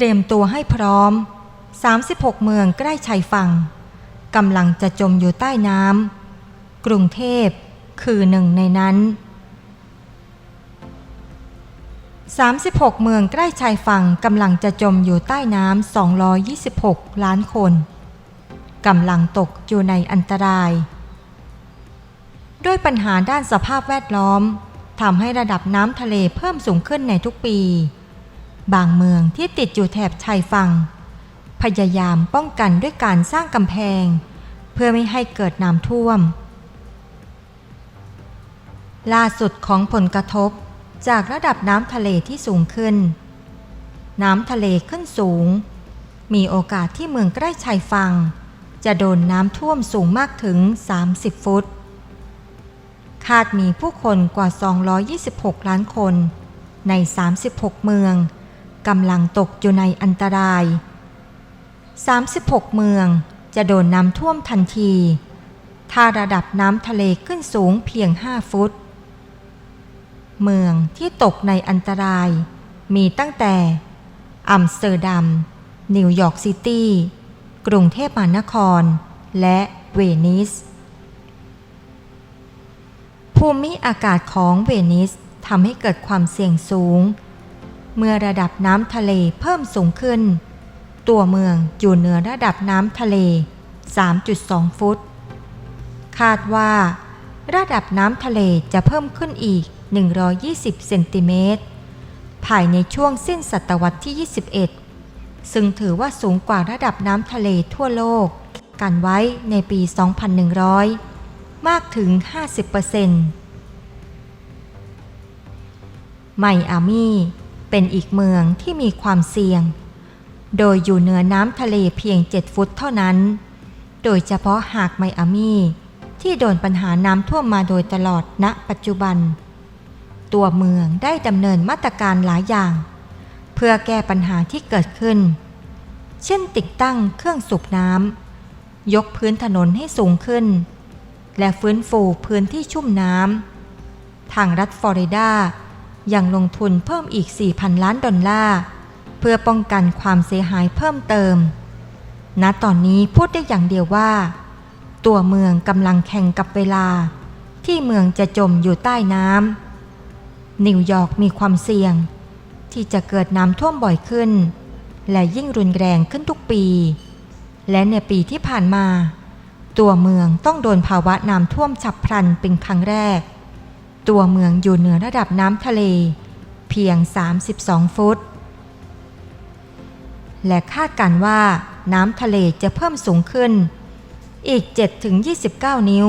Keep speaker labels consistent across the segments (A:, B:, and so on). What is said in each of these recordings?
A: เตรียมตัวให้พร้อม 36 เมืองใกล้ชายฝั่งกำลังจะจมอยู่ใต้น้ำกรุงเทพคือหนึ่งในนั้น 36 เมืองใกล้ชายฝั่งกำลังจะจมอยู่ใต้น้ำ226 ล้านคนกำลังตกอยู่ในอันตราย ด้วยปัญหาด้านสภาพแวดล้อมทำให้ระดับน้ำทะเลเพิ่มสูงขึ้นในทุกปี บางเมืองที่ติดอยู่แถบชายฝั่ง พยายามป้องกันด้วยการสร้างกำแพง เพื่อไม่ให้เกิดน้ำท่วม ล่าสุดของผลกระทบจากระดับน้ำทะเลที่สูงขึ้น น้ำทะเลขึ้นสูง มีโอกาสที่เมืองใกล้ชายฝั่ง จะโดนน้ำท่วมสูงมากถึง 30 ฟุต คาดมีผู้คนกว่า 226 ล้านคนใน 36 เมือง กำลังตกอยู่ในอันตราย 36 เมืองจะโดนน้ำท่วมทันที ถ้าระดับน้ำทะเลขึ้นสูงเพียง 5 ฟุต เมืองที่ตกในอันตราย มีตั้งแต่ อัมสเตอร์ดัม นิวยอร์กซิตี้ กรุงเทพมหานคร และเวนิส ภูมิอากาศของเวนิสทำให้เกิดความเสี่ยงสูง เมื่อระดับน้ำทะเลเพิ่มสูงขึ้น ตัวเมืองอยู่เหนือระดับน้ำทะเล 3.2 ฟุต คาดว่า ระดับน้ำทะเลจะเพิ่มขึ้นอีก 120 เซนติเมตร ภายในช่วงสิ้นศตวรรษที่ 21 ซึ่งถือว่าสูงกว่าระดับน้ำทะเลทั่วโลก กันไว้ในปี 2100 มากถึง 50%ไมอามี่ เป็นอีกเมืองที่มีความเสี่ยง โดยอยู่เหนือน้ำทะเลเพียง 7 ฟุตเท่านั้น โดยเฉพาะหากไมอามี่ที่โดนปัญหาน้ำท่วมมาโดยตลอดณปัจจุบัน ตัวเมืองได้ดำเนินมาตรการหลายอย่าง เพื่อแก้ปัญหาที่เกิดขึ้น เช่นติดตั้งเครื่องสูบน้ำยกพื้นถนนให้สูงขึ้น และฟื้นฟูพื้นที่ชุ่มน้ำทางรัฐฟลอริดา ยังลงทุนเพิ่มอีก 4,000 ล้านดอลลาร์ เพื่อป้องกันความเสียหายเพิ่มเติม ณ ตอนนี้พูดได้อย่างเดียวว่า ตัวเมืองกำลังแข่งกับเวลา ที่เมืองจะจมอยู่ใต้น้ำ นิวยอร์กมีความเสี่ยง ที่จะเกิดน้ำท่วมบ่อยขึ้น และยิ่งรุนแรงขึ้นทุกปี และในปีที่ผ่านมา ตัวเมืองต้องโดนภาวะน้ำท่วมฉับพลันเป็นครั้งแรก ตัวเมืองอยู่เหนือระดับน้ำทะเล เพียง 32 ฟุต และคาดการว่าน้ำทะเลจะเพิ่มสูงขึ้น อีก 7-29 นิ้ว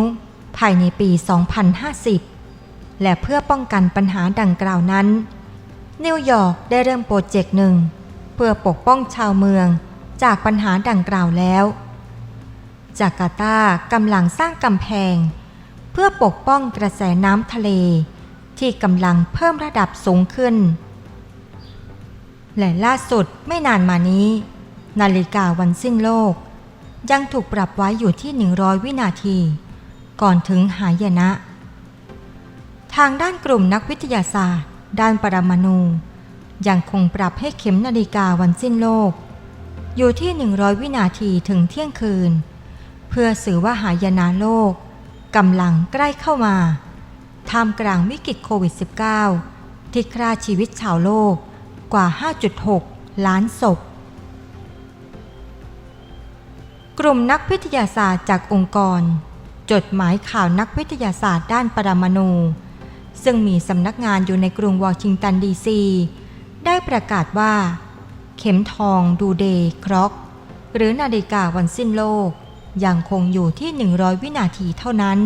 A: ภายในปี 2050 และเพื่อป้องกันปัญหาดังกล่าวนั้น นิวยอร์กได้เริ่มโปรเจกต์หนึ่ง เพื่อปกป้องชาวเมืองจากปัญหาดังกล่าวแล้วจาการ์ตากำลังสร้างกำแพง พื่อปกป้องกระแสน้ำทะเล ที่กำลังเพิ่มระดับสูงขึ้น และล่าสุดไม่นานมานี้ นาฬิกาวันสิ้นโลก ยังถูกปรับไว้อยู่ที่ 100 วินาที ก่อนถึงหายนะ ทางด้านกลุ่มนักวิทยาศาสตร์ ด้านปรมาณูยังคงปรับให้เข็มนาฬิกาวันสิ้นโลก อยู่ที่ 100 วินาทีถึงเที่ยงคืน เพื่อสื่อว่าหายนะโลก กำลังใกล้เข้ามาท่ามกลางวิกฤตโควิด -19 ที่ฆ่าชีวิตชาวโลกกว่า 5.6 ล้านศพ กลุ่มนักวิทยาศาสตร์จากองค์กร จดหมายข่าวนักวิทยาศาสตร์ด้านปรมาณูซึ่งมีสำนักงานอยู่ในกรุงวอชิงตันดีซี ได้ประกาศว่า เข็มทองดูเดย์คร็อก หรือนาฬิกาวันสิ้นโลก ยังคงอยู่ที่ 100 วินาทีเท่านั้น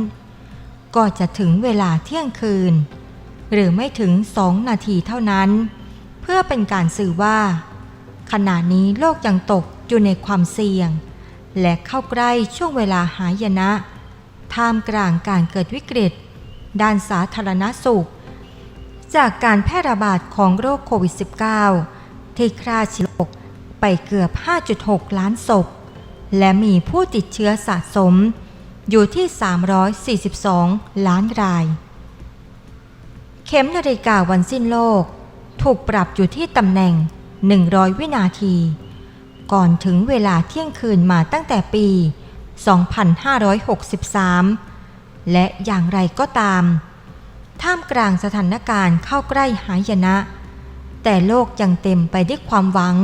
A: ก็จะถึงเวลาเที่ยงคืน หรือไม่ถึง 2 นาทีเท่านั้น เพื่อเป็นการสื่อว่า ขณะนี้โลกยังตกอยู่ในความเสี่ยง และเข้าใกล้ช่วงเวลาหายนะ ท่ามกลางการเกิดวิกฤต ด้านสาธารณสุข จากการแพร่ระบาดของโรคโควิด -19 ที่ฆ่าชีวิตโลกไปเกือบ 5.6 ล้านศพ และมีผู้ติดเชื้อสะสม อยู่ที่ 342 ล้านราย เข็มนาฬิกาวันสิ้นโลก ถูกปรับอยู่ที่ตำแหน่ง 100 วินาที ก่อนถึงเวลาเที่ยงคืนมาตั้งแต่ปี 2563 และอย่างไรก็ตาม ท่ามกลางสถานการณ์เข้าใกล้หายนะ แต่โลกยังเต็มไปด้วยความหวัง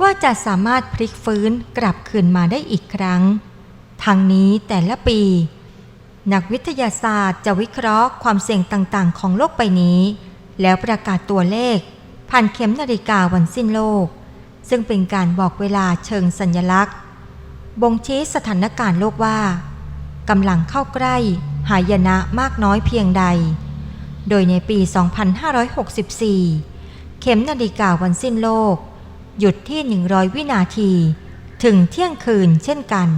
A: ว่าจะสามารถพลิกฟื้นกลับคืนมาได้อีกครั้งทั้งนี้แต่ละปี นักวิทยาศาสตร์จะวิเคราะห์ความเสี่ยงต่างๆ ของโลกใบนี้ แล้วประกาศตัวเลข ผ่านเข็มนาฬิกาวันสิ้นโลก ซึ่งเป็นการบอกเวลาเชิงสัญลักษณ์ บ่งชี้สถานการณ์โลกว่ากำลังเข้าใกล้ หายนะมากน้อยเพียงใด โดยในปี 2564 เข็มนาฬิกาวันสิ้นโลก หยุดที่ 100 วินาที ถึงเที่ยงคืนเช่นกัน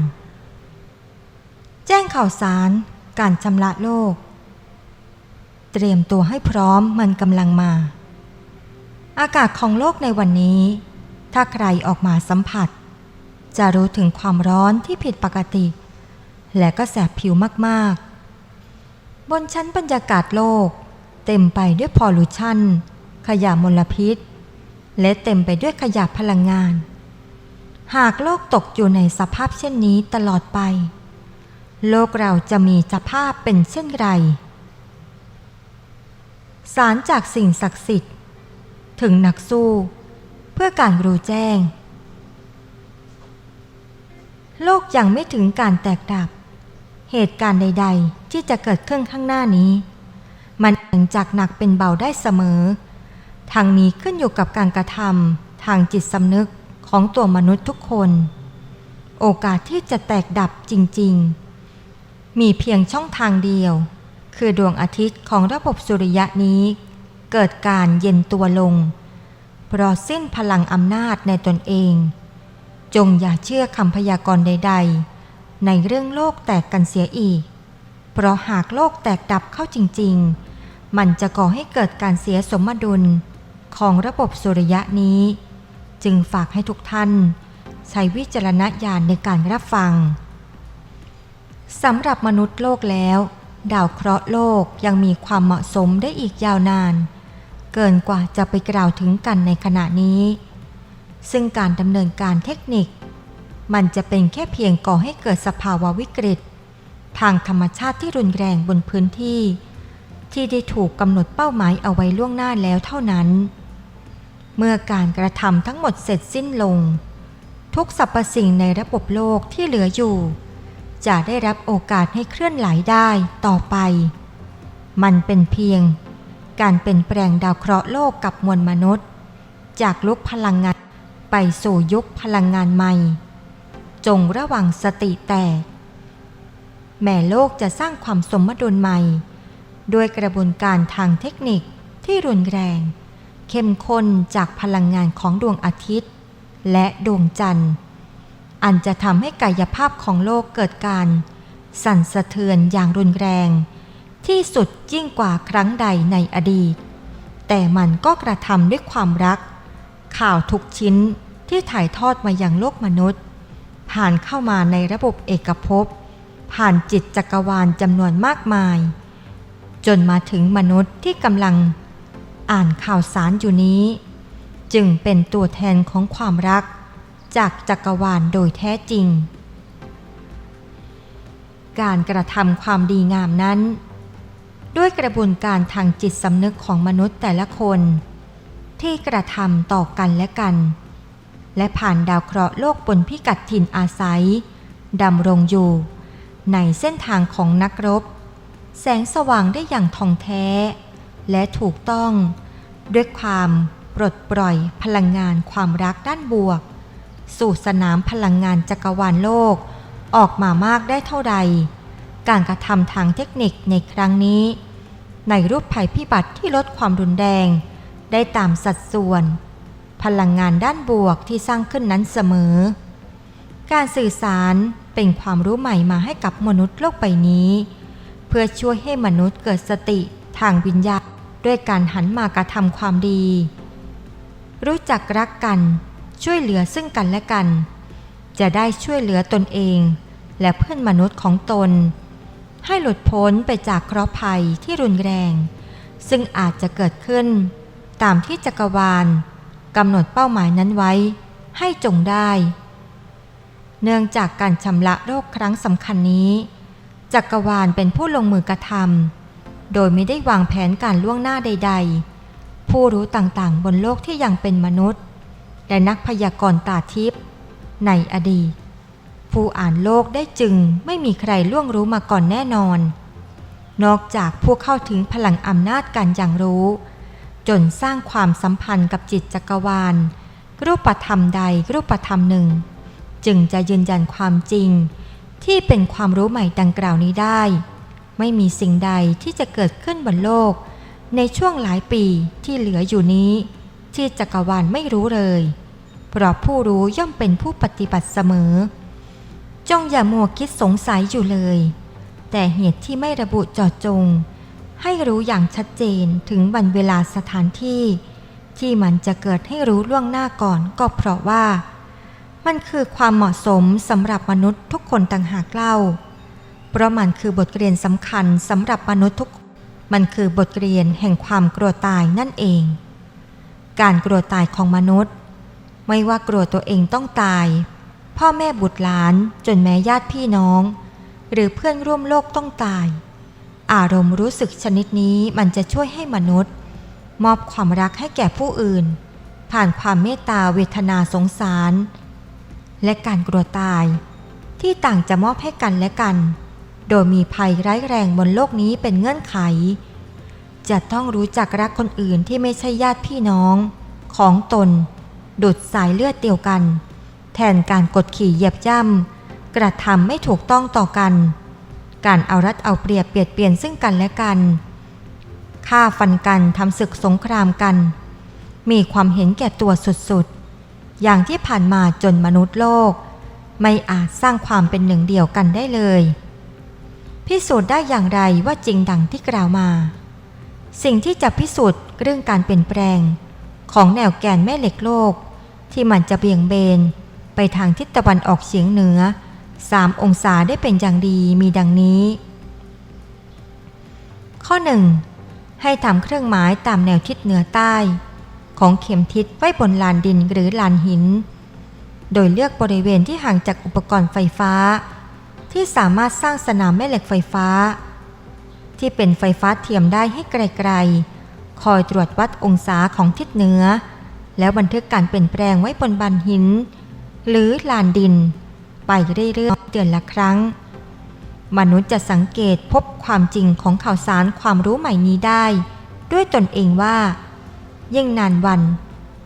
A: แจ้งข่าวสาร การชำระโลก เตรียมตัวให้พร้อมมันกำลังมา อากาศของโลกในวันนี้ ถ้าใครออกมาสัมผัส จะรู้ถึงความร้อนที่ผิดปกติ และก็แสบผิวมากๆ บนชั้นบรรยากาศโลก เต็มไปด้วยพอลูชันขยะมลพิษ และเต็มไปด้วยขยะพลังงาน หากโลกตกอยู่ในสภาพเช่นนี้ตลอดไป โลกเราจะมีสภาพเป็นเช่นไร สารจากสิ่งศักดิ์สิทธิ์ ถึงนักสู้ เพื่อการรู้แจ้ง โลกยังไม่ถึงการแตกดับ เหตุการณ์ใด ๆ ที่จะเกิดขึ้นข้างหน้านี้ มันเองจากหนักเป็นเบาได้เสมอ ทางนี้ขึ้นอยู่กับการกระทำทางจิตสำนึกของตัวมนุษย์ทุกคน โอกาสที่จะแตกดับจริง ๆ มีเพียงช่องทางเดียว คือดวงอาทิตย์ของระบบสุริยะนี้ เกิดการเย็นตัวลงเพราะสิ้นพลังอำนาจในตนเอง จงอย่าเชื่อคำพยากรณ์ใด ๆ ในเรื่องโลกแตกกันเสียอีก เพราะหากโลกแตกดับเข้าจริง ๆ มันจะก่อให้เกิดการเสียสมดุล ของระบบสุริยะนี้ จึงฝากให้ทุกท่าน ใช้วิจารณญาณในการรับฟังสำหรับมนุษย์โลกแล้ว ดาวเคราะห์โลกยังมีความเหมาะสมได้อีกยาวนาน เกินกว่าจะไปกล่าวถึงกันในขณะนี้ ซึ่งการดำเนินการเทคนิค มันจะเป็นแค่เพียงก่อให้เกิดสภาวะวิกฤต ทางธรรมชาติที่รุนแรงบนพื้นที่ ที่ได้ถูกกำหนดเป้าหมายเอาไว้ล่วงหน้าแล้วเท่านั้น เมื่อการกระทำทั้งหมดเสร็จสิ้นลง ทุกสรรพสิ่งในระบบโลกที่เหลืออยู่ จะได้รับโอกาสให้เคลื่อนไหลได้ต่อไป มันเป็นเพียง การเป็นแปลงดาวเคราะห์โลกกับมวลมนุษย์ จากลุกพลังงานไปสู่ยุคพลังงานใหม่ จงระวังสติแตก แม่โลกจะสร้างความสมดุลใหม่ ด้วยกระบวนการทางเทคนิคที่รุนแรง เข้มข้นจากพลังงานของดวงอาทิตย์ และดวงจันทร์ อันจะทำให้กายภาพของโลกเกิดการ สั่นสะเทือนอย่างรุนแรง ที่สุดยิ่งกว่าครั้งใดในอดีต แต่มันก็กระทำด้วยความรัก ข่าวทุกชิ้นที่ถ่ายทอดมายังโลกมนุษย์ ผ่านเข้ามาในระบบเอกภพ ผ่านจิตจักรวาลจำนวนมากมาย จนมาถึงมนุษย์ที่กำลัง อ่านข่าวสารอยู่นี้ จึงเป็นตัวแทนของความรัก จากจักรวาลโดยแท้จริง การกระทำความดีงามนั้น ด้วยกระบวนการทางจิตสำนึกของมนุษย์แต่ละคน ที่กระทำต่อกันและกัน และผ่านดาวเคราะห์โลกบนพิกัดถิ่นอาศัยดำรงอยู่ ในเส้นทางของนักรบ แสงสว่างได้อย่างทองแท้ และถูกต้อง ด้วยความปลดปล่อยพลังงานความรักด้านบวก สู่สนามพลังงานจักรวาลโลก ออกมามากได้เท่าใด การกระทำทางเทคนิคในครั้งนี้ ในรูปภัยพิบัติที่ลดความรุนแรง ได้ตามสัดส่วน พลังงานด้านบวกที่สร้างขึ้นนั้นเสมอ การสื่อสารเป็นความรู้ใหม่มาให้กับมนุษย์โลกใบนี้ เพื่อช่วยให้มนุษย์เกิดสติทางวิญญาณ ด้วยการหันมากระทำความดี รู้จักรักกัน ช่วยเหลือซึ่งกันและกัน จะได้ช่วยเหลือตนเอง และเพื่อนมนุษย์ของตน ให้หลุดพ้นไปจากเคราะห์ภัยที่รุนแรง ซึ่งอาจจะเกิดขึ้น ตามที่จักรวาลกำหนดเป้าหมายนั้นไว้ ให้จงได้ เนื่องจากการชำระโรคครั้งสำคัญนี้ จักรวาลเป็นผู้ลงมือกระทำ โดยไม่ได้วางแผนการล่วงหน้าใด ๆ ผู้รู้ต่างๆ บนโลกที่ยังเป็นมนุษย์ และนักพยากรณ์ตาทิพย์ในอดีต ผู้อ่านโลกได้จึงไม่มีใครล่วงรู้มาก่อนแน่นอน นอกจากผู้เข้าถึงพลังอำนาจกันอย่างรู้ จนสร้างความสัมพันธ์กับจิตจักรวาล รูปธรรมใดรูปธรรมหนึ่ง จึงจะยืนยันความจริง ที่เป็นความรู้ใหม่ดังกล่าวนี้ได้ ไม่มีสิ่งใดที่จะเกิดขึ้นบนโลก ในช่วงหลายปีที่เหลืออยู่นี้ ที่จักรวาลไม่รู้เลย เพราะผู้รู้ย่อมเป็นผู้ปฏิบัติเสมอ จงอย่ามัวคิดสงสัยอยู่เลย แต่เหตุที่ไม่ระบุเจาะจง ให้รู้อย่างชัดเจนถึงวันเวลาสถานที่ ที่มันจะเกิดให้รู้ล่วงหน้าก่อนก็เพราะว่า มันคือความเหมาะสมสำหรับมนุษย์ทุกคนต่างหากเล่า เพราะมันคือบทเรียนสำคัญสำหรับมนุษย์ทุก มันคือบทเรียนแห่งความกลัวตายนั่นเอง การกลัวตายของมนุษย์ ไม่ว่ากลัวตัวเองต้องตาย พ่อแม่บุตรหลานจนแม้ญาติพี่น้อง หรือเพื่อนร่วมโลกต้องตาย อารมณ์รู้สึกชนิดนี้มันจะช่วยให้มนุษย์ มอบความรักให้แก่ผู้อื่น ผ่านความเมตตาเวทนาสงสาร และการกลัวตายที่ต่างจะมอบให้กันและกัน โดยมีภัยร้ายแรงบนโลกนี้เป็นเงื่อนไข จะต้องรู้จักรักคนอื่นที่ไม่ใช่ญาติพี่น้อง ของตน ดุดสายเลือดเดียวกัน แทนการกดขี่เหยียบย่ำกระทำไม่ถูกต้องต่อกัน การเอารัดเอาเปรียบเปรียดเปลี่ยนซึ่งกันและกันฆ่าฟันกันทำศึกสงครามกัน มีความเห็นแก่ตัวสุดๆ อย่างที่ผ่านมาจนมนุษย์โลก ไม่อาจสร้างความเป็นหนึ่งเดียวกันได้เลย พิสูจน์ได้อย่างไรว่าจริงดังที่กล่าวมา สิ่งที่จะพิสูจน์เรื่องการเปลี่ยนแปลง ของแนวแกนแม่เหล็กโลก ที่มันจะเบี่ยงเบน ไปทางทิศตะวันออกเฉียงเหนือสามองศาได้เป็นอย่างดีมีดังนี้ ข้อหนึ่งให้ทำเครื่องหมายตามแนวทิศเหนือใต้ ของเข็มทิศไว้บนลานดินหรือลานหิน โดยเลือกบริเวณที่ห่างจากอุปกรณ์ไฟฟ้า ที่สามารถสร้างสนามแม่เหล็กไฟฟ้า ที่เป็นไฟฟ้าเทียมได้ให้ไกลๆ คอยตรวจวัดองศาของทิศเหนือ แล้วบันทึกการเปลี่ยนแปลงไว้บนบันหิน หรือลานดิน ไปเรื่อยๆเดือนละครั้ง มนุษย์จะสังเกตพบความจริงของข่าวสารความรู้ใหม่นี้ได้ ด้วยตนเองว่า ยิ่งนานวัน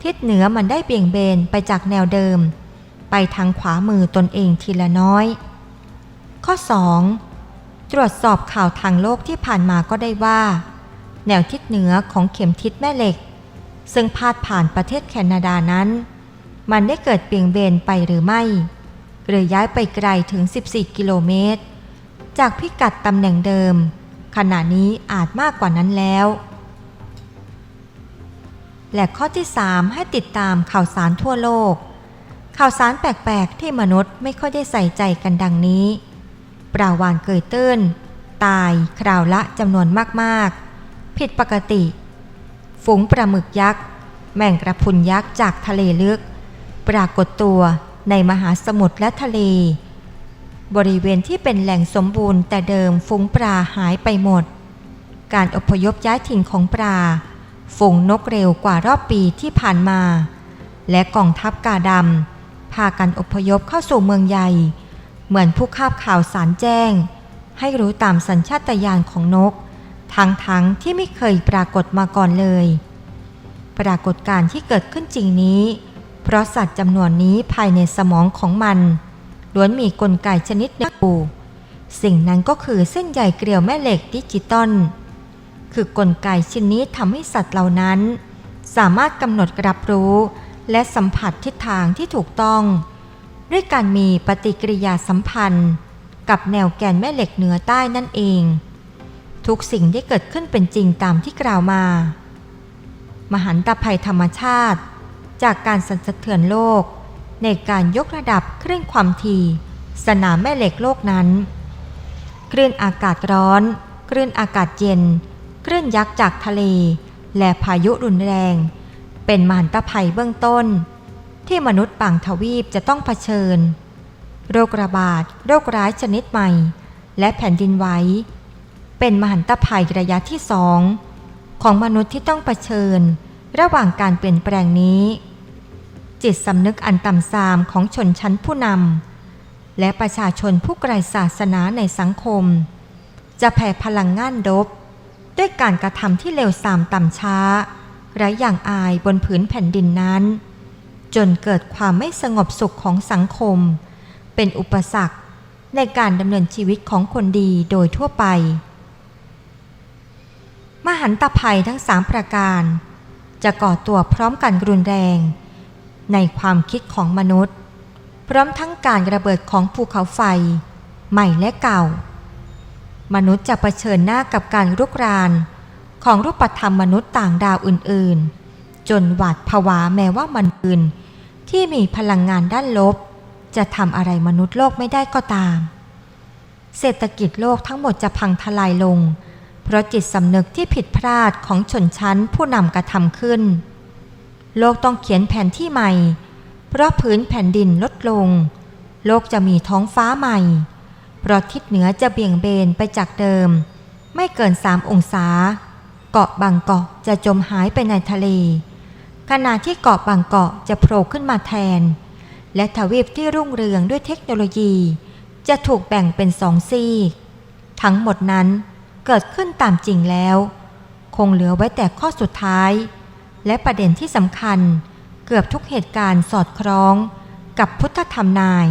A: ทิศเหนือมันได้เบี่ยงเบนไปจากแนวเดิม ไปทางขวามือตนเองทีละน้อย ข้อ 2. ตรวจสอบข่าวทางโลกที่ผ่านมาก็ได้ว่า แนวทิศเหนือของเข็มทิศแม่เหล็ก ซึ่งพาดผ่านประเทศแคนาดานั้น มันได้เกิดเบี่ยงเบนไปหรือไม่ หรือย้ายไปไกลถึง 14 กิโลเมตร จากพิกัดตำแหน่งเดิม ขณะนี้อาจมากกว่านั้นแล้ว และข้อที่ 3 ให้ติดตามข่าวสารทั่วโลกข่าวสารแปลก ๆ ที่มนุษย์ไม่ค่อยได้ใส่ใจกันดังนี้ ปลาวานเกยตื้น ตายคราวละจำนวนมากๆ ผิดปกติ ฝูงปลาหมึกยักษ์ แมงกระพุนยักษ์จากทะเลลึก ปรากฏตัวในมหาสมุทรและทะเล บริเวณที่เป็นแหล่งสมบูรณ์แต่เดิมฝูงปลาหายไปหมด การอพยพย้ายถิ่นของปลา ฝูงนกเร็วกว่ารอบปีที่ผ่านมา และกองทัพกาดำพากันอพยพเข้าสู่เมืองใหญ่ เหมือนผู้คาบข่าวสารแจ้ง ให้รู้ตามสัญชาตญาณของนก ทั้งทั้งที่ไม่เคยปรากฏมาก่อนเลย ปรากฏการที่เกิดขึ้นจริงนี้ เพราะสัตว์จำนวนนี้ภายในสมองของมันล้วนมีกลไกชนิดหนึ่งอยู่สิ่งนั้นก็คือเส้นใยเกลียวแม่เหล็กดิจิตอลคือกลไกชิ้นนี้ทำให้สัตว์เหล่านั้น สามารถกำหนดรับรู้ และสัมผัสทิศทางที่ถูกต้อง ด้วยการมีปฏิกิริยาสัมพันธ์ กับแนวแกนแม่เหล็กเหนือใต้นั่นเอง ทุกสิ่งได้เกิดขึ้นเป็นจริงตามที่กล่าวมา มหันตภัยธรรมชาติ จากการสั่นสะเทือนโลก ในการยกระดับคลื่นความถี่ สนามแม่เหล็กโลกนั้นคลื่นอากาศร้อนคลื่นอากาศเย็นคลื่นยักษ์จากทะเล และพายุรุนแรง เป็นมหันตภัยเบื้องต้น ที่มนุษย์บางทวีปจะต้องเผชิญ โรคระบาด โรคร้ายชนิดใหม่ และแผ่นดินไหวเป็นมหันตภัยระยะที่สองของมนุษย์ที่ต้องเผชิญ ระหว่างการเปลี่ยนแปลงนี้ จิตสำนึกอันต่ำทรามของชนชั้นผู้นำและประชาชนผู้ไกลศาสนาในสังคม จะแผ่พลังงานดบ ด้วยการกระทำที่เลวทรามต่ำช้าไร้อย่างอายบนผืนแผ่นดินนั้น จนเกิดความไม่สงบสุขของสังคม เป็นอุปสรรคในการดำเนินชีวิตของคนดีโดยทั่วไป มหันตภัยทั้งสามประการ จะก่อตัวพร้อมกันรุนแรง ในความคิดของมนุษย์ พร้อมทั้งการระเบิดของภูเขาไฟ ใหม่และเก่า มนุษย์จะเผชิญหน้ากับการรุกราน ของรูปธรรมมนุษย์ต่างดาวอื่นๆ จนหวาดผวาแม้ว่ามันอื่น ที่มีพลังงานด้านลบ จะทำอะไรมนุษย์โลกไม่ได้ก็ตาม เศรษฐกิจโลกทั้งหมดจะพังทลายลง เพราะจิตสำนึกที่ผิดพลาดของชนชั้นผู้นำกระทำขึ้น โลกต้องเขียนแผนที่ใหม่ เพราะพื้นแผ่นดินลดลง โลกจะมีท้องฟ้าใหม่ เพราะทิศเหนือจะเบี่ยงเบนไปจากเดิม ไม่เกินสามองศา เกาะบางเกาะจะจมหายไปในทะเล ขณะที่เกาะบางเกาะจะโผล่ขึ้นมาแทน และทวีปที่รุ่งเรืองด้วยเทคโนโลยี จะถูกแบ่งเป็นสองซีก ทั้งหมดนั้นเกิดขึ้นตามจริงแล้ว คงเหลือไว้แต่ข้อสุดท้าย และประเด็นที่สำคัญเกือบทุกเหตุการณ์สอดคล้องกับพุทธธรรมนาย